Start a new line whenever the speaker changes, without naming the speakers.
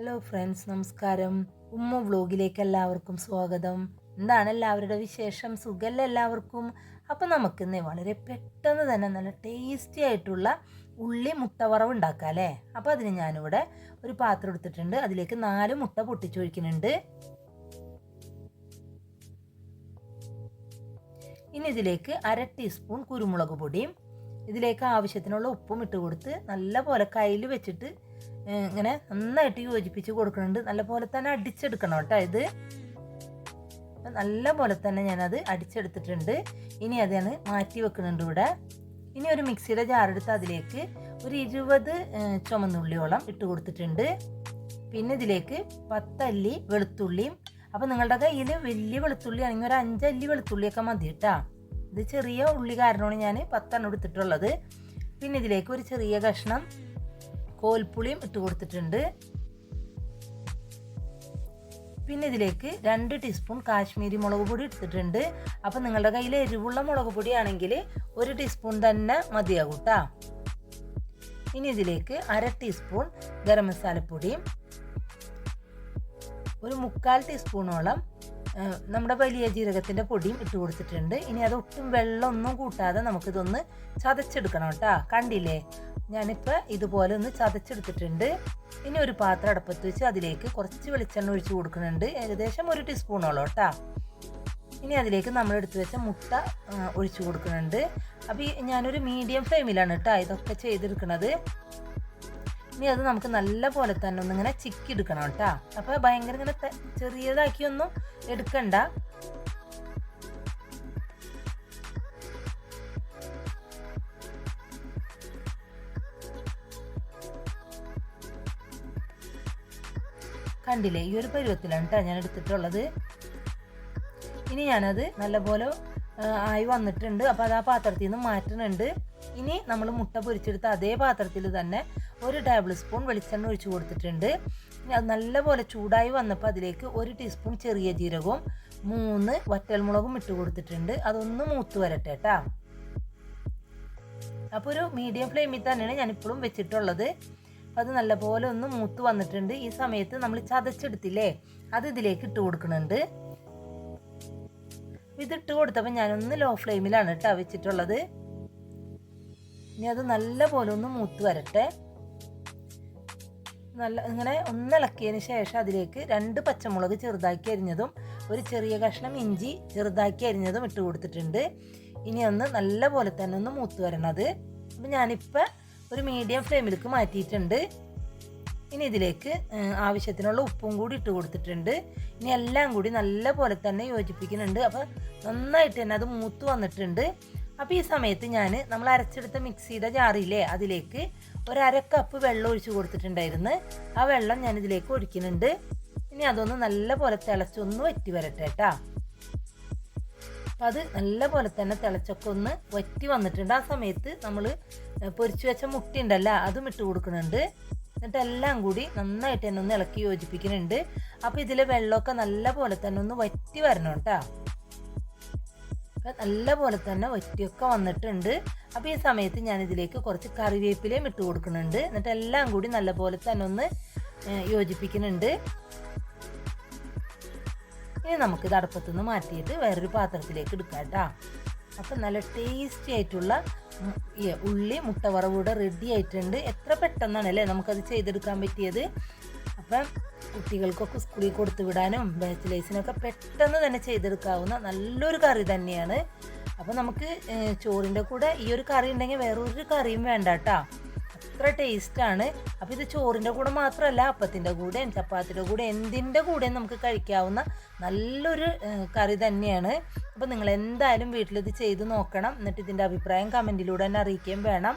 Hello friends നമസ്കാരം. ഉമ്മ വ്ലോഗിലേക്ക് എല്ലാവർക്കും സ്വാഗതം. എന്താണ് എല്ലാവരുടെ വിശേഷം? സുഖമല്ല എല്ലാവർക്കും? അപ്പം നമുക്കിന്ന് വളരെ പെട്ടെന്ന് തന്നെ നല്ല ടേസ്റ്റി ആയിട്ടുള്ള ഉള്ളി മുട്ട വറവ് ഉണ്ടാക്കാം അല്ലേ? അപ്പോൾ അതിന് ഞാനിവിടെ ഒരു പാത്രം എടുത്തിട്ടുണ്ട്. അതിലേക്ക് നാല് മുട്ട പൊട്ടിച്ചൊഴിക്കുന്നുണ്ട്. ഇനി ഇതിലേക്ക് അര ടീസ്പൂൺ കുരുമുളക് പൊടിയും ഇതിലേക്ക് ആവശ്യത്തിനുള്ള ഉപ്പും ഇട്ട് കൊടുത്ത് നല്ല പോലെ കയ്യിൽ വെച്ചിട്ട് ഇങ്ങനെ നന്നായിട്ട് യോജിപ്പിച്ച് കൊടുക്കുന്നുണ്ട്. നല്ല പോലെ തന്നെ അടിച്ചെടുക്കണം കേട്ടോ ഇത്. നല്ല പോലെ തന്നെ ഞാനത് അടിച്ചെടുത്തിട്ടുണ്ട്. ഇനി അതാണ് മാറ്റി വെക്കുന്നുണ്ട് ഇവിടെ. ഇനി ഒരു മിക്സിയുടെ ജാറെടുത്ത് അതിലേക്ക് ഒരു ഇരുപത് ചുമന്നുള്ളിയോളം ഇട്ട് കൊടുത്തിട്ടുണ്ട്. പിന്നെ ഇതിലേക്ക് പത്തല്ലി വെളുത്തുള്ളിയും. അപ്പം നിങ്ങളുടെ കയ്യിൽ വലിയ വെളുത്തുള്ളി ആണെങ്കിൽ ഒരു അഞ്ചല്ലി വെളുത്തുള്ളിയൊക്കെ മതി കേട്ടാ. ഇത് ചെറിയ ഉള്ളി കാരണമാണ് ഞാൻ പത്തെണ്ണം എടുത്തിട്ടുള്ളത്. പിന്നെ ഇതിലേക്ക് ഒരു ചെറിയ കഷ്ണം കോൽപ്പുളിയും ഇട്ട് കൊടുത്തിട്ടുണ്ട്. പിന്നെ ഇതിലേക്ക് രണ്ട് ടീസ്പൂൺ കാശ്മീരി മുളക് പൊടി എടുത്തിട്ടുണ്ട്. അപ്പം നിങ്ങളുടെ കയ്യിൽ എരിവുള്ള മുളക് പൊടിയാണെങ്കിൽ ഒരു ടീസ്പൂൺ തന്നെ മതിയാകും കേട്ടോ ഇനി ഇതിലേക്ക് അര ടീസ്പൂൺ ഗരം മസാലപ്പൊടിയും ഒരു മുക്കാൽ ടീസ്പൂണോളം നമ്മുടെ വലിയ ജീരകത്തിന്റെ പൊടിയും ഇട്ട് കൊടുത്തിട്ടുണ്ട്. ഇനി അത് ഒട്ടും വെള്ളമൊന്നും കൂട്ടാതെ നമുക്കിതൊന്ന് ചതച്ചെടുക്കണം കേട്ടോ. കണ്ടില്ലേ? ഞാനിപ്പോൾ ഇതുപോലെ ഒന്ന് ചതച്ചെടുത്തിട്ടുണ്ട്. ഇനി ഒരു പാത്രം അടുപ്പത്ത് വെച്ച് അതിലേക്ക് കുറച്ച് വെളിച്ചെണ്ണ ഒഴിച്ച് കൊടുക്കുന്നുണ്ട്. ഏകദേശം ഒരു ടീസ്പൂണോളം കേട്ടോ. ഇനി അതിലേക്ക് നമ്മൾ എടുത്തു വെച്ച മുട്ട ഒഴിച്ചു കൊടുക്കുന്നുണ്ട്. അപ്പോൾ ഞാനൊരു മീഡിയം ഫ്ലെയിമിലാണ് കേട്ടോ ഇതൊക്കെ ചെയ്തെടുക്കുന്നത് ഇനി അത് നമുക്ക് നല്ല പോലെ തന്നെ ഒന്നിങ്ങനെ ചിക്കി എടുക്കണം കേട്ടോ. അപ്പോൾ ഭയങ്കര ഇങ്ങനെ ചെറിയതാക്കി ചെറിയതാക്കിയൊന്നും എടുക്കണ്ട. കണ്ടില്ലേ? ഈ ഒരു പരുവത്തിലാണ് കേട്ടോ ഞാൻ എടുത്തിട്ടുള്ളത്. ഇനി ഞാനത് നല്ലപോലെ ആയി വന്നിട്ടുണ്ട്. അപ്പോൾ അത് ആ പാത്രത്തിൽ നിന്ന് മാറ്റുന്നുണ്ട് ഇനി നമ്മൾ മുട്ട പൊരിച്ചെടുത്ത അതേ പാത്രത്തിൽ തന്നെ ഒരു ടേബിൾ സ്പൂൺ വെളിച്ചെണ്ണ ഒഴിച്ചു കൊടുത്തിട്ടുണ്ട്. ഇനി അത് നല്ലപോലെ ചൂടായി വന്നപ്പോൾ അതിലേക്ക് ഒരു ടീസ്പൂൺ ചെറിയ ജീരകവും മൂന്ന് വറ്റൽമുളകും ഇട്ട് കൊടുത്തിട്ടുണ്ട്. അതൊന്ന് മൂത്ത് വരട്ടെ കേട്ടാ അപ്പോൾ ഒരു മീഡിയം ഫ്ലെയിമിൽ തന്നെയാണ് ഞാനിപ്പോഴും വെച്ചിട്ടുള്ളത്. അത് നല്ലപോലെ ഒന്ന് മൂത്ത് വന്നിട്ടുണ്ട്. ഈ സമയത്ത് നമ്മൾ ചതച്ചെടുത്തില്ലേ അത് ഇതിലേക്ക് ഇട്ട് കൊടുക്കുന്നുണ്ട്. ഇതിട്ട് കൊടുത്തപ്പോൾ ഞാനൊന്ന് ലോ ഫ്ലെയിമിലാണ് കേട്ടോ വെച്ചിട്ടുള്ളത്. ഇനി അത് നല്ലപോലെ ഒന്ന് മൂത്ത് വരട്ടെ. നല്ല ഇങ്ങനെ ഒന്നിളക്കിയതിന് ശേഷം അതിലേക്ക് രണ്ട് പച്ചമുളക് ചെറുതാക്കി അരിഞ്ഞതും ഒരു ചെറിയ കഷ്ണം ഇഞ്ചി ചെറുതാക്കി അരിഞ്ഞതും ഇട്ട് കൊടുത്തിട്ടുണ്ട്. ഇനി ഒന്ന് നല്ല പോലെ തന്നെ ഒന്ന് മൂത്ത് വരണത്. അപ്പം ഞാനിപ്പോൾ ഒരു മീഡിയം ഫ്ലെയിമിലേക്ക് മാറ്റിയിട്ടുണ്ട്. ഇനി ഇതിലേക്ക് ആവശ്യത്തിനുള്ള ഉപ്പും കൂടി ഇട്ട് കൊടുത്തിട്ടുണ്ട്. ഇനി എല്ലാം കൂടി നല്ല പോലെ തന്നെ യോജിപ്പിക്കുന്നുണ്ട്. അപ്പോൾ നന്നായിട്ട് തന്നെ അത് മൂത്ത് വന്നിട്ടുണ്ട്. അപ്പോൾ ഈ സമയത്ത് ഞാൻ നമ്മൾ അരച്ചെടുത്ത മിക്സിയുടെ ജാറില്ലേ അതിലേക്ക് ഒരു അര കപ്പ് വെള്ളം ഒഴിച്ച് കൊടുത്തിട്ടുണ്ടായിരുന്നു. ആ വെള്ളം ഞാൻ ഇതിലേക്ക് ഒഴിക്കുന്നുണ്ട്. ഇനി അതൊന്ന് നല്ല പോലെ തിളച്ചൊന്ന് വറ്റി വരട്ടെ കേട്ടാ അപ്പം അത് നല്ല പോലെ തന്നെ തിളച്ചൊക്കെ ഒന്ന് വറ്റി വന്നിട്ടുണ്ട്. ആ സമയത്ത് നമ്മൾ പൊരിച്ചു വെച്ച മുട്ട ഉണ്ടല്ലോ അതും ഇട്ട് കൊടുക്കുന്നുണ്ട്. എന്നിട്ട് എല്ലാം കൂടി നന്നായിട്ട് തന്നെ ഒന്ന് ഇളക്കി യോജിപ്പിക്കുന്നുണ്ട്. അപ്പോൾ ഇതിലെ വെള്ളമൊക്കെ നല്ല പോലെ തന്നെ ഒന്ന് വറ്റി വരണം കേട്ടോ അപ്പം നല്ല പോലെ തന്നെ ഒറ്റയൊക്കെ വന്നിട്ടുണ്ട്. അപ്പോൾ ഈ സമയത്ത് ഞാൻ ഇതിലേക്ക് കുറച്ച് കറിവേപ്പിലയും ഇട്ട് കൊടുക്കുന്നുണ്ട്. എന്നിട്ട് എല്ലാം കൂടി നല്ല പോലെ തന്നെ ഒന്ന് യോജിപ്പിക്കുന്നുണ്ട്. ഇനി നമുക്കിത് അടുപ്പത്തുനിന്ന് മാറ്റിയിട്ട് വേറൊരു പാത്രത്തിലേക്ക് എടുക്കാം കേട്ടോ. അപ്പം നല്ല ടേസ്റ്റി ആയിട്ടുള്ള ഉള്ളി മുട്ട വറവൂടെ റെഡി ആയിട്ടുണ്ട്. എത്ര പെട്ടെന്നാണ് അല്ലേ നമുക്കത് ചെയ്തെടുക്കാൻ പറ്റിയത്? അപ്പം കുട്ടികൾക്കൊക്കെ സ്കൂളിൽ കൊടുത്തു വിടാനും ബാച്ചിലേഴ്സിനൊക്കെ പെട്ടെന്ന് തന്നെ ചെയ്തെടുക്കാവുന്ന നല്ലൊരു കറി തന്നെയാണ്. അപ്പം നമുക്ക് ചോറിന്റെ കൂടെ ഈ ഒരു കറി ഉണ്ടെങ്കിൽ വേറൊരു കറിയും വേണ്ട കേട്ടോ. അത്ര ടേസ്റ്റാണ് അപ്പോൾ ഇത് ചോറിന്റെ കൂടെ മാത്രമല്ല അപ്പത്തിന്റെ കൂടെയും ചപ്പാത്തിയുടെ കൂടെ എന്തിന്റെ കൂടെയും നമുക്ക് കഴിക്കാവുന്ന നല്ലൊരു കറി തന്നെയാണ്. അപ്പോൾ നിങ്ങൾ എന്തായാലും വീട്ടിലിത് ചെയ്ത് നോക്കണം. എന്നിട്ട് ഇതിന്റെ അഭിപ്രായം കമന്റിലൂടെ തന്നെ അറിയിക്കുകയും വേണം.